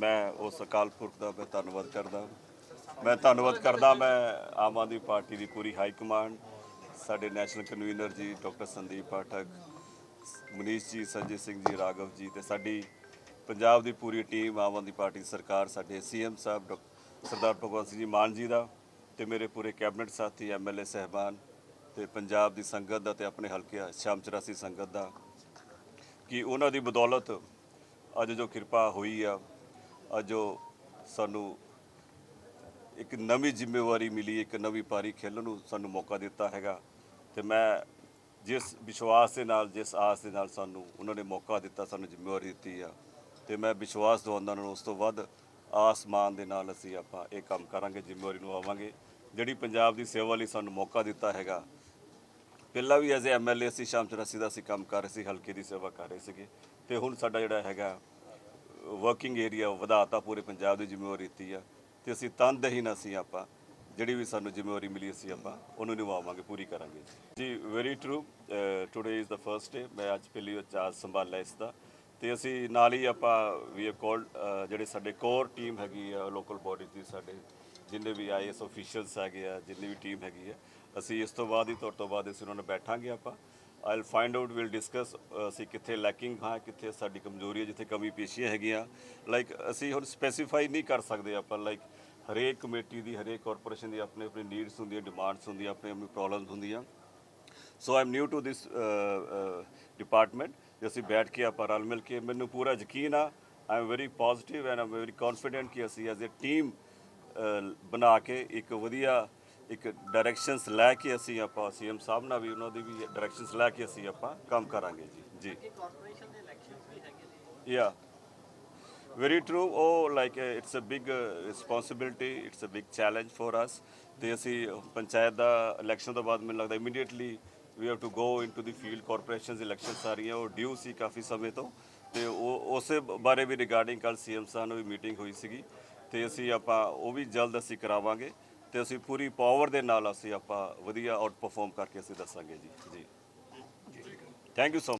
ਮੈਂ ਉਸ ਅਕਾਲ ਪੁਰਖ ਦਾ ਮੈਂ ਧੰਨਵਾਦ ਕਰਦਾ। ਮੈਂ ਧੰਨਵਾਦ ਕਰਦਾ ਮੈਂ ਆਮ ਆਦਮੀ ਪਾਰਟੀ ਦੀ ਪੂਰੀ ਹਾਈ ਕਮਾਂਡ, ਸਾਡੇ ਨੈਸ਼ਨਲ ਕਨਵੀਨਰ ਜੀ ਡਾਕਟਰ ਸੰਦੀਪ ਪਾਠਕ, ਮਨੀਸ਼ ਜੀ, ਸੰਜੇ ਸਿੰਘ ਜੀ, ਰਾਘਵ ਜੀ ਤੇ ਸਾਡੀ ਪੰਜਾਬ ਦੀ ਪੂਰੀ ਟੀਮ, ਆਮ ਆਦਮੀ ਪਾਰਟੀ ਸਰਕਾਰ, ਸਾਡੇ ਸੀਐਮ ਸਾਹਿਬ ਡਾਕ- ਸਰਦਾਰ ਭਗਵੰਤ ਸਿੰਘ ਜੀ ਮਾਨ ਜੀ ਦਾ ਤੇ ਮੇਰੇ ਪੂਰੇ ਕੈਬਨਿਟ ਸਾਥੀ ਐਮਐਲਏ ਸਹਿਬਾਨ ਤੇ ਪੰਜਾਬ ਦੀ ਸੰਗਤ ਦਾ ਤੇ ਆਪਣੇ ਹਲਕੇ ਸ਼ਾਮ 84 ਸੰਗਤ ਦਾ, ਕਿ ਉਹਨਾਂ ਦੀ ਬਦੌਲਤ ਅੱਜ ਜੋ ਕਿਰਪਾ ਹੋਈ ਆ ਅੱਜ ਉਹ ਸਾਨੂੰ ਇੱਕ ਨਵੀਂ ਜ਼ਿੰਮੇਵਾਰੀ ਮਿਲੀ, ਇੱਕ ਨਵੀਂ ਪਾਰੀ ਖੇਲਣ ਨੂੰ ਸਾਨੂੰ ਮੌਕਾ ਦਿੱਤਾ ਹੈਗਾ। ਤੇ ਮੈਂ ਜਿਸ ਵਿਸ਼ਵਾਸ ਦੇ ਨਾਲ, ਜਿਸ ਆਸ ਦੇ ਨਾਲ ਸਾਨੂੰ ਉਹਨਾਂ ਨੇ ਮੌਕਾ ਦਿੱਤਾ, ਸਾਨੂੰ ਜ਼ਿੰਮੇਵਾਰੀ ਦਿੱਤੀ ਆ। ਤੇ ਮੈਂ ਵਿਸ਼ਵਾਸ ਦਵਾਉਂਦਾ ਉਹਨਾਂ ਨੂੰ ਉਸ ਤੋਂ ਵੱਧ ਆਸਮਾਨ ਦੇ ਨਾਲ ਅਸੀਂ ਆਪਾਂ ਇਹ ਕੰਮ ਕਰਾਂਗੇ, ਜ਼ਿੰਮੇਵਾਰੀ ਨੂੰ ਆਵਾਂਗੇ ਜਿਹੜੀ ਪੰਜਾਬ ਦੀ ਸੇਵਾ ਲਈ ਸਾਨੂੰ ਮੌਕਾ ਦਿੱਤਾ ਹੈਗਾ। ਪਹਿਲਾਂ ਵੀ ਐਜ਼ ਐਮਐਲਏ ਅਸੀਂ ਸ਼ਾਮ 84 ਦਾ ਅਸੀਂ ਕੰਮ ਕਰ ਰਹੇ ਸੀ, ਹਲਕੇ ਦੀ ਸੇਵਾ ਕਰ ਰਹੇ ਸੀਗੇ। ਤੇ ਹੁਣ ਸਾਡਾ ਜਿਹੜਾ ਹੈਗਾ ਵਰਕਿੰਗ ਏਰੀਆ ਵਧਾਤਾ ਪੂਰੇ ਪੰਜਾਬ ਦੀ ਜ਼ਿੰਮੇਵਾਰੀ ਦਿੱਤੀ ਆ ਤੇ ਅਸੀਂ ਤਨਦਹੀਨ ਅਸੀਂ ਆਪਾਂ। ਜਿਹੜੀ ਵੀ ਸਾਨੂੰ ਜ਼ਿੰਮੇਵਾਰੀ ਮਿਲੀ ਅਸੀਂ ਆਪਾਂ ਉਹਨੂੰ ਨਿਭਾਵਾਂਗੇ, ਪੂਰੀ ਕਰਾਂਗੇ। ਜੀ very true today is the first day ਮੈਂ ਅੱਜ ਪਹਿਲੀ ਵਾਰ ਚਾਰਜ ਸੰਭਾਲਿਆ ਇਸ ਦਾ। ਤੇ ਅਸੀਂ ਨਾਲ ਹੀ ਆਪਾਂ ਵੀ ਕੋਲ ਜਿਹੜੇ ਸਾਡੇ ਕੋਰ ਟੀਮ ਹੈਗੀ ਆ ਲੋਕਲ ਬੋਡੀ ਦੀ ਸਾਡੇ, ਜਿੰਨੇ ਵੀ ਆਈਐਸ ਅਫੀਸ਼ੀਅਲਸ ਹੈਗੇ ਆ, ਜਿੰਨੀ ਵੀ ਟੀਮ ਹੈਗੀ ਆ, ਅਸੀਂ ਇਸ ਤੋਂ ਬਾਅਦ ਹੀ, ਤੁਹਾਡੇ ਤੋਂ ਬਾਅਦ ਅਸੀਂ ਉਹਨਾਂ ਨਾਲ ਬੈਠਾਂਗੇ ਆਪਾਂ। I'll find out will discuss ਅਸੀਂ ਕਿੱਥੇ ਲੈਕਿੰਗ ਹਾਂ, ਕਿੱਥੇ ਸਾਡੀ ਕਮਜ਼ੋਰੀ ਹੈ, ਜਿੱਥੇ ਕਮੀ ਪੇਸ਼ੀਆਂ ਹੈਗੀਆਂ। ਲਾਈਕ ਅਸੀਂ ਹੁਣ ਸਪੈਸੀਫਾਈ ਨਹੀਂ ਕਰ ਸਕਦੇ ਆਪਾਂ ਲਾਈਕ ਹਰੇਕ ਕਮੇਟੀ ਦੀ, ਹਰੇਕ ਕਾਰਪੋਰੇਸ਼ਨ ਦੀ ਆਪਣੇ ਆਪਣੀ ਨੀਡਸ ਹੁੰਦੀਆਂ ਡਿਮਾਂਡਸ ਹੁੰਦੀਆਂ, ਆਪਣੇ ਆਪਣੀ ਪ੍ਰੋਬਲਮਸ ਹੁੰਦੀਆਂ। So I'm new to this department ਜੇ ਅਸੀਂ ਬੈਠ ਕੇ ਆਪਾਂ ਰਲ ਮਿਲ ਕੇ, ਮੈਨੂੰ ਪੂਰਾ ਯਕੀਨ ਆ I am very positive and I'm very confident ਕਿ ਅਸੀਂ ਐਜ਼ ਅ ਟੀਮ ਬਣਾ ਕੇ ਇੱਕ ਵਧੀਆ ਇੱਕ ਡਾਇਰੈਕਸ਼ਨਸ ਲੈ ਕੇ ਅਸੀਂ ਆਪਾਂ ਸੀਐਮ ਸਾਹਿਬ ਨਾਲ ਵੀ ਉਹਨਾਂ ਦੀ ਵੀ ਡਾਇਰੈਕਸ਼ਨਸ ਲੈ ਕੇ ਅਸੀਂ ਆਪਾਂ ਕੰਮ ਕਰਾਂਗੇ ਜੀ ਜੀ ਕਾਰਪੋਰੇਸ਼ਨ ਦੇ ਇਲੈਕਸ਼ਨਸ ਵੀ ਹੈਗੇ ਨੇ Yeah. Very true. Oh, like uh, it's a big uh, responsibility. It's a big challenge for us. ਤੇ ਅਸੀਂ ਪੰਚਾਇਤ ਦਾ ਇਲੈਕਸ਼ਨ ਤੋਂ ਬਾਅਦ ਮੈਨੂੰ ਲੱਗਦਾ immediately we have to go into the field corporations elections ਆ ਰਹੀਆਂ ਉਹ ਡਿਊ ਸੀ ਕਾਫੀ ਸਮੇਂ ਤੋਂ ਤੇ ਉਹ ਉਸੇ ਬਾਰੇ ਵੀ ਰਿਗਾਰਡਿੰਗ ਕੱਲ ਸੀਐਮ ਸਾਹਿਬ ਨਾਲ ਵੀ ਮੀਟਿੰਗ ਹੋਈ ਸੀਗੀ ਤੇ ਅਸੀਂ ਆਪਾਂ ਉਹ ਵੀ ਜਲਦ ਅਸੀਂ ਕਰਾਵਾਂਗੇ ਤੇ ਅਸੀਂ ਪੂਰੀ ਪਾਵਰ ਦੇ ਨਾਲ ਅਸੀਂ ਆਪਾਂ ਵਧੀਆ ਆਊਟ ਪਰਫਾਰਮ ਕਰਕੇ ਅਸੀਂ ਦੱਸਾਂਗੇ ਜੀ। ਜੀ। Thank you so